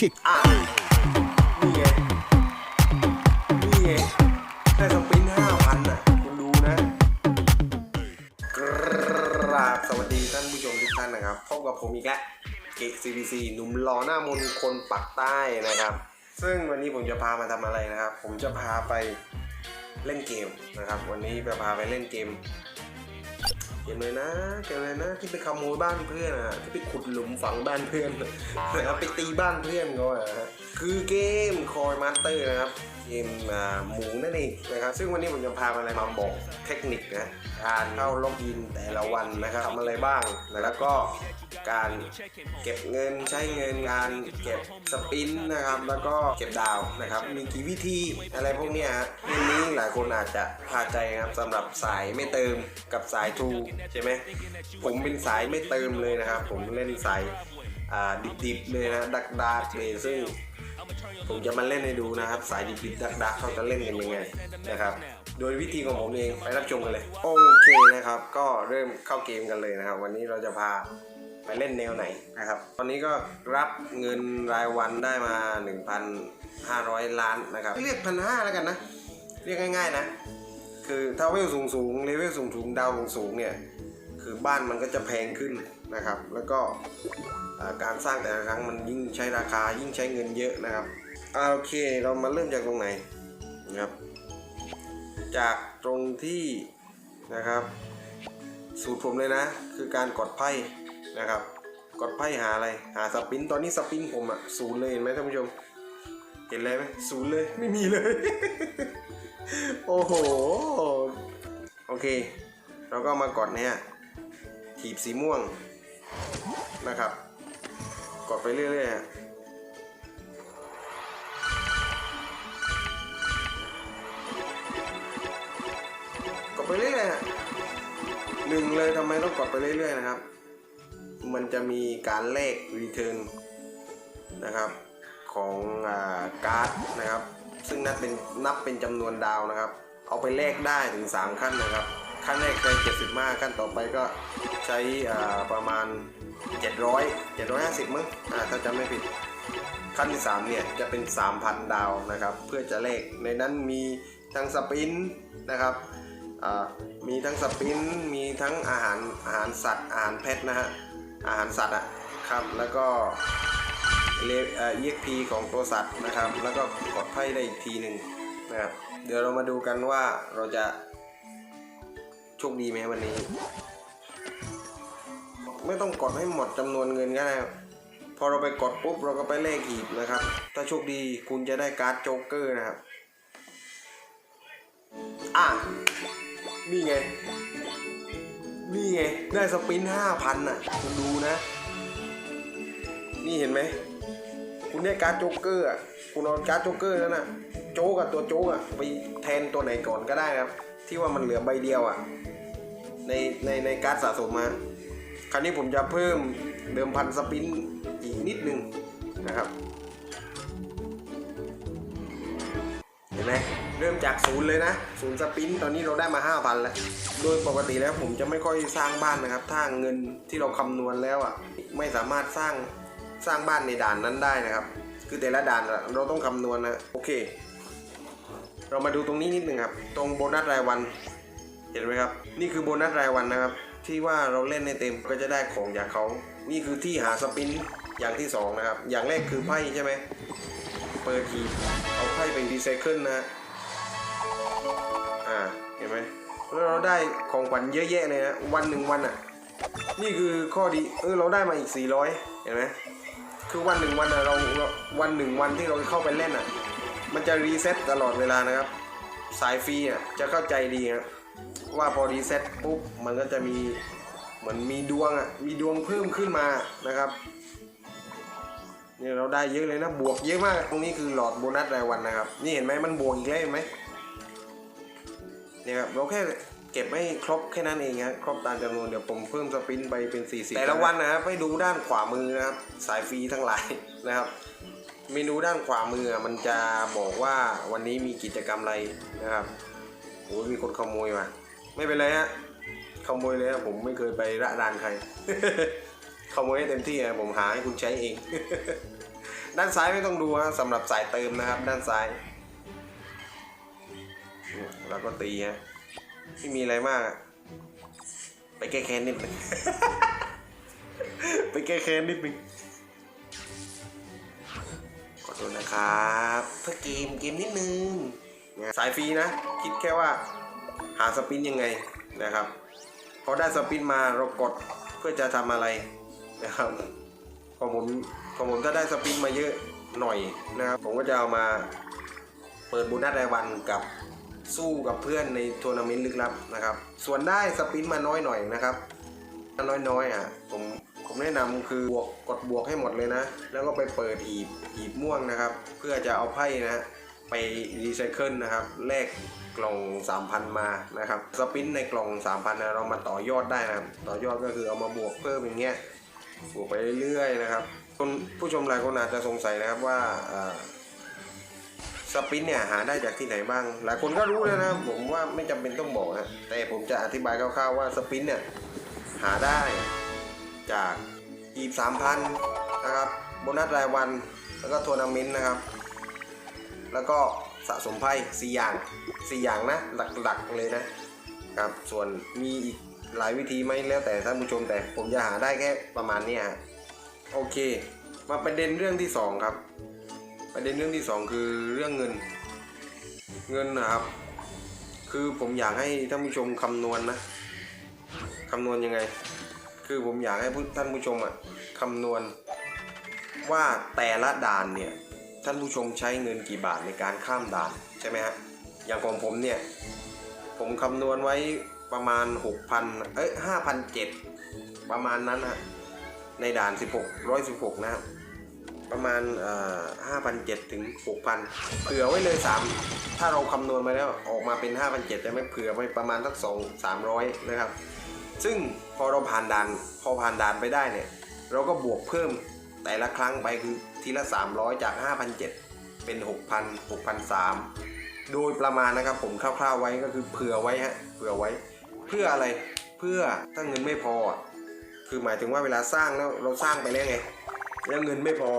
kick. อะนี่ไง นี่ไงได้สปรินห้าพันอะ คุณดูนะ กราบสวัสดีท่านผู้ชมทุกท่านนะครับ พบกับผมอีกแล้วเกะ CBC หนุ่มหล่อหน้ามนต์คนปักใต้นะครับ ซึ่งวันนี้ผมจะพามาทำอะไรนะครับ ผมจะพาไปเล่นเกมนะครับ วันนี้จะพาไปเล่นเกม มเลยนะเกมเลยนะที่ไปขโมยบ้านเพื่อนอะที่ไปขุดหลุมฝังบ้านเพื่อนนะครับไปตีบ้านเพื่อนเขาอะฮะคือเกมคอยมาสเตอร์นะครับ เกมหมูนั่นเองนะครับ ซึ่งวันนี้ผมจะพามาอะไรมาบอกเทคนิคนะการเข้าล็อกอินแต่ละวันนะครับทำอะไรบ้างแล้วก็การเก็บเงินใช้เงินการเก็บสปินนะครับ แล้วก็เก็บดาวนะครับ มีกี่วิธีอะไรพวกนี้ฮะเรื่องนี้หลายคนอาจจะพาใจนะครับสำหรับสายไม่เติมกับสายทูใช่ไหมผมเป็นสายไม่เติมเลยนะครับ ผมเล่นสายดิบๆเลยนะดักดาร์เลยซึ่ง ผมจะมาเล่นให้ดูนะครับ สายดิบๆดักเขาจะเล่นกันยังไงนะครับ โดยวิธีของผมเองไปรับชมกันเลย โอเคนะครับ ก็เริ่มเข้าเกมกันเลยนะครับ วันนี้เราจะพาไปเล่นแนวไหนนะครับ ตอนนี้ก็รับเงินรายวันได้มา 1,500 ล้านนะครับ เรียกพันห้าแล้วกันนะ เรียกง่ายๆนะ คือถ้าเวลสูงสูงเลเวลสูงสูงดาวสูงสูงเนี่ย คือบ้านมันก็จะแพงขึ้นนะครับ แล้วก็ การสร้างแต่ละครั้งมันยิ่งใช้ราคายิ่งใช้เงินเยอะนะครับอโอเคเรามาเริ่มจากตรงไหนนะครับ จากตรงที่นะครับ สูตรผมเลยนะ คือการกดไพ่นะครับ กดไพ่หาอะไรหาสปินตอนนี้สปินผมอะศูนย์เลยเห็นไหมท่านผู้ชม เห็นเลยไหมศูนย์เลยไม่มีเลย โอ้โหโอเค เราก็มากดเนี่ยถีบสีม่วงนะครับ กดไปเรื่อยๆฮะกดไปเรื่อยๆฮะหนึ่งเลยทำไมต้องกดไปเรื่อยๆนะครับ มันจะมีการเลขรีเทิร์นนะครับของอการ์ดนะครับ ซึ่งนับเป็นนับเป็นจำนวนดาวนะครับ เอาไปแลกได้ถึง 3 ขั้นนะครับ ขั้นแรกใช้75ขั้นต่อไปก็ใช้อ่าประมาณ 700 750 มั้งอ่าถ้าจำไม่ผิด ขั้นที่ 3 เนี่ยจะเป็น 3,000 ดาวนะครับ เพื่อจะเลขในนั้นมีทั้งสปินนะครับอ่ามีทั้งสปินมีทั้งอาหารอาหารสัตว์อาหารเพชรนะฮะอาหารสัตว์อะครับแล้วก็เลเอ่อ EXP ของตัวสัตว์นะครับ แล้วก็กดไพ่ได้อีกทีหนึ่งนะครับเดี๋ยวเรามาดูกันว่าเราจะ โชคดีไหมวันนี้ ไม่ต้องกดให้หมดจำนวนเงินก็ได้พอเราไปกดปุ๊บเราก็ไปเลขหีบนะครับ ถ้าโชคดีคุณจะได้การ์ดโจ๊กเกอร์นะครับ อะ นี่ไง นี่ไง ได้สปินห้าพันอะ คุณดูนะ นี่เห็นไหม คุณได้การ์ดโจ๊กเกอร์อะ คุณเอาการ์ดโจ๊กเกอร์แล้วนะโจ๊กกับตัวโจ๊กอะ ไปแทนตัวไหนก่อนก็ได้ครับ ที่ว่ามันเหลือใบเดียวอะ ในในในการ์ดสะสมมา คราวนี้ผมจะเพิ่มเดิมพันสปินอีกนิดนึงนะครับ เห็นไหมเริ่มจากศูนย์เลยนะศูนย์สปินตอนนี้เราได้มา 5,000 แล้ว โดยปกติแล้วผมจะไม่ค่อยสร้างบ้านนะครับ ถ้าเงินที่เราคำนวณแล้วอะไม่สามารถสร้างสร้างบ้านในด่านนั้นได้นะครับ คือแต่ละด่านเราต้องคำนวณนะ โอเค เรามาดูตรงนี้นิดหนึ่งครับ ตรงโบนัสรายวัน เห็นไหมครับ นี่คือโบนัสรายวันนะครับ ที่ว่าเราเล่นในเต็มก็จะได้ของจากเขา นี่คือที่หาสปินอย่างที่สองนะครับ อย่างแรกคือไพ่ใช่ไหมเปิดทีเอาไพ่เป็นรีไซเคิลนะอ่าเห็นไหมแล้วเราได้ของขวัญเยอะแยะเลยนะวันหนึ่งวันอะ นี่คือข้อดีเออเราได้มาอีก 400 เห็นไหมคือวันหนึ่งวันอะเราเราวันหนึ่งวันที่เราเข้าไปเล่นอะ มันจะรีเซ็ตตลอดเวลานะครับ สายฟรีอะจะเข้าใจดีครับ ว่าพอรีเซ็ตปุ๊บมันก็จะมีเหมือนมีดวงอะมีดวงเพิ่มขึ้นมานะครับเนี่ยเราได้เยอะเลยนะบวกเยอะมาก ตรงนี้คือหลอดโบนัสรายวันนะครับ นี่เห็นไหมมันบวกอีกแล้วเห็นไหมเนี่ยครับเราแค่เก็บให้ครบแค่นั้นเองครับครบตามจำนวนเดี๋ยวผมเพิ่มสปินไปเป็น 40 แต่ละวันนะครับไปดูด้านขวามือนะครับ สายฟรีทั้งหลายนะครับเมนูด้านขวามือมันจะบอกว่าวันนี้มีกิจกรรมอะไรนะครับ โอ้ยมีคนขโมยมาไม่เป็นไรฮะขโมยเลยฮะผมไม่เคยไประรานใครขโมยให้เต็มที่อะผมหาให้คุณใช้เอง ด้านซ้ายไม่ต้องดูฮะสำหรับสายเติมนะครับ ด้านซ้ายเนี่ยแล้วก็ตีฮะไม่มีอะไรมากอะไปแก้แค้นนิดนึงไปแก้แค้นนิดนึงขอโทษนะครับเพื่อเกมเกมนิดนึง สายฟรีนะ คิดแค่ว่าหาสปินยังไงนะครับ พอได้สปินมาเรากดเพื่อจะทำอะไรนะครับของผมของผมถ้าได้สปินมาเยอะหน่อยนะครับผมก็จะเอามาเปิดโบูนัสรายวันกับสู้กับเพื่อนในทัวร์นาเมนต์ลึกลับนะครับ ส่วนได้สปินมาน้อยหน่อยนะครับถ้าน้อยๆอะผมผมแนะนำคือบวกกดบวกให้หมดเลยนะ แล้วก็ไปเปิดหีบหีบม่วงนะครับ เพื่อจะเอาไพ่นะ ไปรีไซเคิลนะครับแลกกล่อง 3,000 มานะครับสปินในกล่อง 3,000นะเรามาต่อยอดได้นะครับต่อยอดก็คือเอามาบวกเพิ่มอย่างเงี้ยบวกไปเรื่อยๆนะครับคนผู้ชมหลายคนอาจจะสงสัยนะครับว่าสปินเนี่ยหาได้จากที่ไหนบ้าง หลายคนก็รู้แล้วนะผมว่าไม่จำเป็นต้องบอกนะแต่ผมจะอธิบายคร่าวๆว่าสปินเนี่ยหาได้จากอีบ3,000นะครับโบนัสรายวันแล้วก็ทัวร์นาเมนต์นะครับ แล้วก็สะสมไพ่สี่อย่างสี่อย่างนะหลักๆเลยนะครับส่วนมีอีกหลายวิธีไหมแล้วแต่ท่านผู้ชมแต่ผมจะหาได้แค่ประมาณนี้ฮะโอเค มาประเด็นเรื่องที่สองครับ ประเด็นเรื่องที่สองคือเรื่องเงิน เงินนะครับ คือผมอยากให้ท่านผู้ชมคำนวณนะคำนวณยังไง คือผมอยากให้ท่านผู้ชมอะคำนวณว่าแต่ละด่านเนี่ย ท่านผู้ชมใช้เงินกี่บาทในการข้ามด่านใช่ไหมฮะอย่างของผมเนี่ย ผมคำนวณไว้ประมาณ 6,000 เอ้ย5,007ประมาณนั้นฮะในด่าน 16 116 นะครับประมาณเอ่อ5,007ถึง 6,000 เผื่อไว้เลย 3 ถ้าเราคำนวณมาแล้วออกมาเป็น 5,007แต่ไม่เผื่อไว้ประมาณสัก2 300 นะครับ ซึ่งพอเราผ่านด่าน พอผ่านด่านไปได้เนี่ย เราก็บวกเพิ่ม แต่ละครั้งไปคือทีละ 300 จาก 5,007 เป็น 6,000 6,003โดยประมาณนะครับผมคร่าวๆไว้ก็คือเผื่อไว้ฮะเผื่อไว้ เพื่ออะไรเพื่อถ้าเงินไม่พอ คือหมายถึงว่าเวลาสร้างแล้วเราสร้างไปแล้วไงแล้วเงินไม่พอ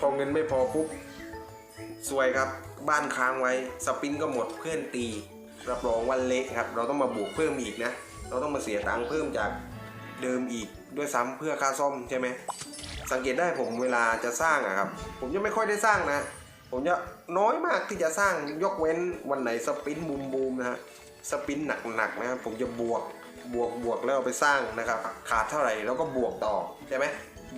พอเงินไม่พอปุ๊บซวยครับบ้านค้างไว้สปินก็หมดเพื่อนตีรับรองว่าเละครับ เราต้องมาบวกเพิ่มอีกนะ เราต้องมาเสียตังค์เพิ่มจากเดิมอีกด้วยซ้ำเพื่อค่าซ่อมใช่ไหม สังเกตได้ผมเวลาจะสร้างอะครับ ผมจะไม่ค่อยได้สร้างนะ ผมจะน้อยมากที่จะสร้างยกเว้นวันไหนสปินบูมบูมนะฮะสปินหนักๆนะครับผมจะบวกบวกบวกแล้วไปสร้างนะครับ ขาดเท่าไหร่แล้วก็บวกต่อใช่ไหม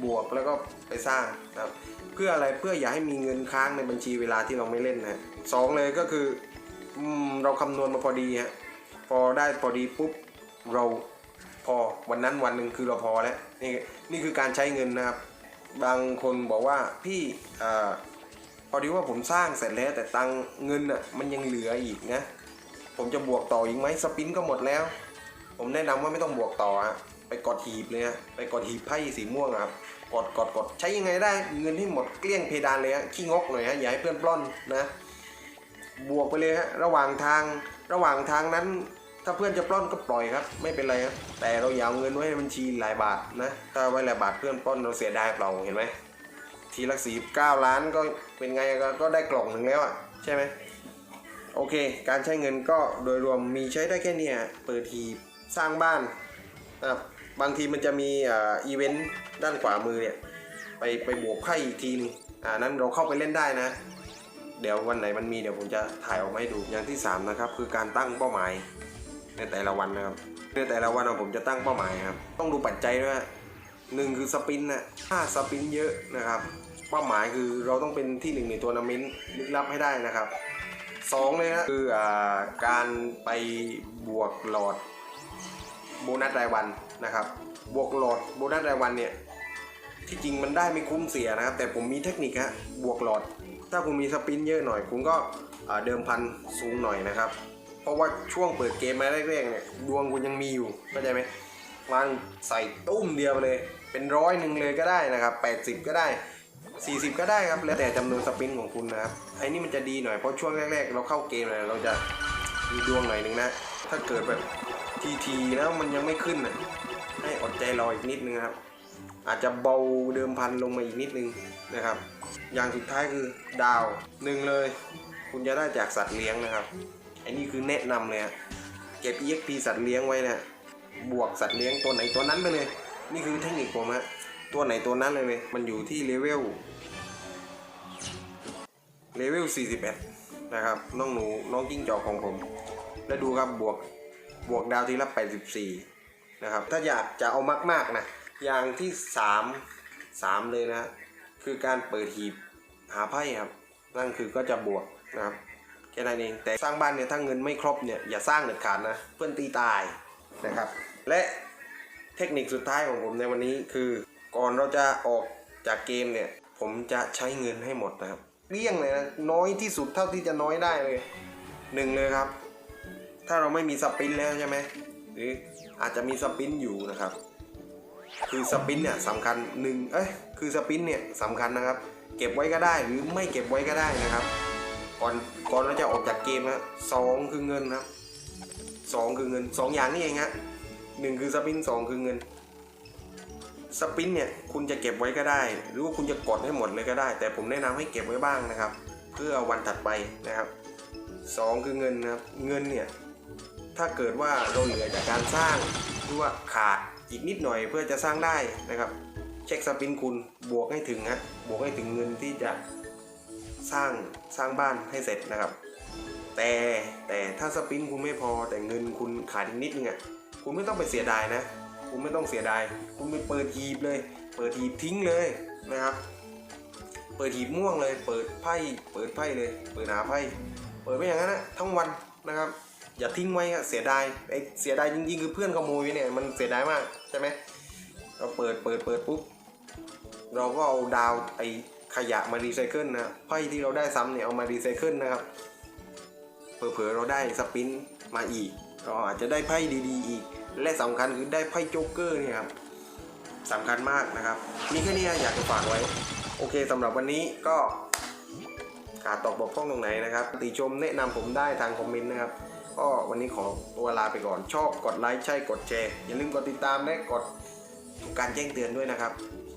บวกแล้วก็ไปสร้างนะครับ เพื่ออะไรเพื่ออย่าให้มีเงินค้างในบัญชีเวลาที่เราไม่เล่นนะสองเลยก็คืออเราคำนวณมาพอดีฮะพอได้พอดีปุ๊บเราพอวันนั้นวันหนึ่งคือเราพอแล้วนี่นี่คือการใช้เงินนะครับ บางคนบอกว่าพี่อพอดีว่าผมสร้างเสร็จแล้วแต่ตังเงินอะมันยังเหลืออีกนะผมจะบวกต่ออีกไหมสปินก็หมดแล้ว ผมแนะนำว่าไม่ต้องบวกต่อฮะไปกดหีบเลยฮะไปกดหีบไพ่สีม่วงครับกดกดกดใช้ยังไงได้เงินให้หมดเกลี้ยงเพดานเลยฮะขี้งกหน่อยฮะอย่าให้เพื่อนปล้นนะบวกไปเลยฮะระหว่างทางระหว่างทางนั้น ถ้าเพื่อนจะปล้นก็ปล่อยครับ ไม่เป็นไรครับ แต่เราอย่าเอาเงินไว้ในบัญชีหลายบาทนะ ถ้าไว้หลายบาทเพื่อนปล้นเราเสียดายเปล่าเห็นไหม ทีละสี่เก้าล้านก็เป็นไงก็ก็ได้กล่องหนึ่งแล้วอะใช่ไหมโอเค การใช้เงินก็โดยรวมมีใช้ได้แค่นี้เปิดทีสร้างบ้านนะครับบางทีมันจะมีอ่าอีเวนต์ด้านขวามือเนี่ยไปไปบวกไพ่อีกทีนึงอ่านั้นเราเข้าไปเล่นได้นะ เดี๋ยววันไหนมันมีเดี๋ยวผมจะถ่ายออกมาให้ดูอย่างที่ 3 นะครับ คือการตั้งเป้าหมาย ในแต่ละวันนะครับในแต่ละวันผมจะตั้งเป้าหมายครับต้องดูปัจจัยด้วยหนึ่งคือสปินนะถ้าสปินเยอะนะครับ เป้าหมายคือเราต้องเป็นที่หนึ่งในทัวนาเมนลึกลับให้ได้นะครับสองเลยนะคืออการไปบวกหลอดโบนัสรายวันนะครับ บวกหลอดโบนัสรายวันเนี่ยที่จริงมันได้ไม่คุ้มเสียนะครับ แต่ผมมีเทคนิคฮะบวกหลอด ถ้าคุณมีสปินเยอะหน่อย คุณก็เดิมพันสูงหน่อยนะครับ ราะว่าช่วงเปิดเกมมาแรกๆเนี่ยดวงคุณยังมีอยู่เข้าใจไหมวางใส่ตุ้มเดียวเลย เป็นร้อยหนึ่งเลยก็ได้นะครับ 80 ก็ได้ 40 ก็ได้ครับ แล้วแต่จำนวนสปินของคุณนะครับไอ้นี่มันจะดีหน่อยเพราะช่วงแรก ๆ เราเข้าเกมเนี่ยเราจะมีดวงหน่อยหนึ่งนะ ถ้าเกิดแบบทีๆแล้วมันยังไม่ขึ้นนะให้อดใจรออีกนิดนึงครับ อาจจะเบาเดิมพันลงมาอีกนิดนึงนะครับ อย่างสุดท้ายคือดาวหนึ่งเลย คุณจะได้จากสัตว์เลี้ยงนะครับ อันนี้คือแนะนำเลยเก็บ EXP สัตว์เลี้ยงไว้เนี่ยบวกสัตว์เลี้ยงตัวไหนตัวนั้นไปเลย นี่คือเทคนิคผมฮะตัวไหนตัวนั้นเลยเลย มันอยู่ที่เลเวลเลเวล 41 นะครับ น้องหนูน้องจิ้งจอกของผม แล้วดูครับบวกบวกดาวทีละ 84 นะครับ ถ้าอยากจะเอามาก ๆ นะ อย่างที่ 3 3 เลยนะ คือการเปิดหีบหาไพ่ครับ นั่นคือก็จะบวกนะครับ ค่นั้นเองแต่สร้างบ้านเนี่ยถ้าเงินไม่ครบเนี่ยอย่าสร้างเด็ดขาดนะเพื่อนตีตายนะครับ และเทคนิคสุดท้ายของผมในวันนี้คือก่อนเราจะออกจากเกมเนี่ยผมจะใช้เงินให้หมดนะครับเลี่ยงเลยนะน้อยที่สุดเท่าที่จะน้อยได้เลยหนึ่งเลยครับ ถ้าเราไม่มีสปินแล้วใช่ไหมหรืออาจจะมีสปินอยู่นะครับ คือสปินเนี่ยสำคัญหนึ่งเอ้ยคือสปินเนี่ยสำคัญนะครับ เก็บไว้ก็ได้หรือไม่เก็บไว้ก็ได้นะครับ ก่อนก่อนเราจะออกจากเกมนะสองคือเงินนะครับสองคือเงินสองอย่างนี่เองฮะหนึ่งคือสปินสองคือเงิน สปินเนี่ยคุณจะเก็บไว้ก็ได้ หรือว่าคุณจะกดให้หมดเลยก็ได้ แต่ผมแนะนำให้เก็บไว้บ้างนะครับ เพื่อวันถัดไปนะครับสองคือเงินนะครับเงินเนี่ยถ้าเกิดว่าเราเหลือจากการสร้างหรือว่าขาดอีกนิดหน่อยเพื่อจะสร้างได้นะครับ เช็คสปินคุณบวกให้ถึงฮะบวกให้ถึงเงินที่จะ สร้างสร้างบ้านให้เสร็จนะครับ แต่แต่ถ้าสปินคุณไม่พอแต่เงินคุณขาดอีกนิดนึงอะคุณไม่ต้องไปเสียดายนะ คุณไม่ต้องเสียดาย คุณไปเปิดหีบเลย เปิดหีบทิ้งเลยนะครับ เปิดหีบม่วงเลย เปิดไพ่เปิดไพ่เลย เปิดหาไพ่เปิดไปอย่างนั้นนะทั้งวันนะครับอย่าทิ้งไว้อะเสียดายไอเสียดายจริงๆคือเพื่อนขโมยเนี่ยมันเสียดายมากใช่ไหมเราเปิดเปิดเปิดปุ๊บเราก็เอาดาวไอ ขยะมารีไซเคิลนะไพ่ที่เราได้ซ้ำเนี่ยเอามารีไซเคิลนะครับเผลอๆเราได้สปินมาอีกเราอาจจะได้ไพ่ดีๆอีก และสำคัญคือได้ไพ่โจ๊กเกอร์เนี่ยครับสำคัญมากนะครับ มีแค่นี้อยากจะฝากไว้ โอเคสำหรับวันนี้ก็ขาดตกบกพร่องตรงไหนนะครับ ติชมแนะนำผมได้ทางคอมเมนต์นะครับก็วันนี้ขอตัวลาไปก่อนชอบกดไลค์ใช่กดแชร์อย่าลืมกดติดตามและกดการแจ้งเตือนด้วยนะครับ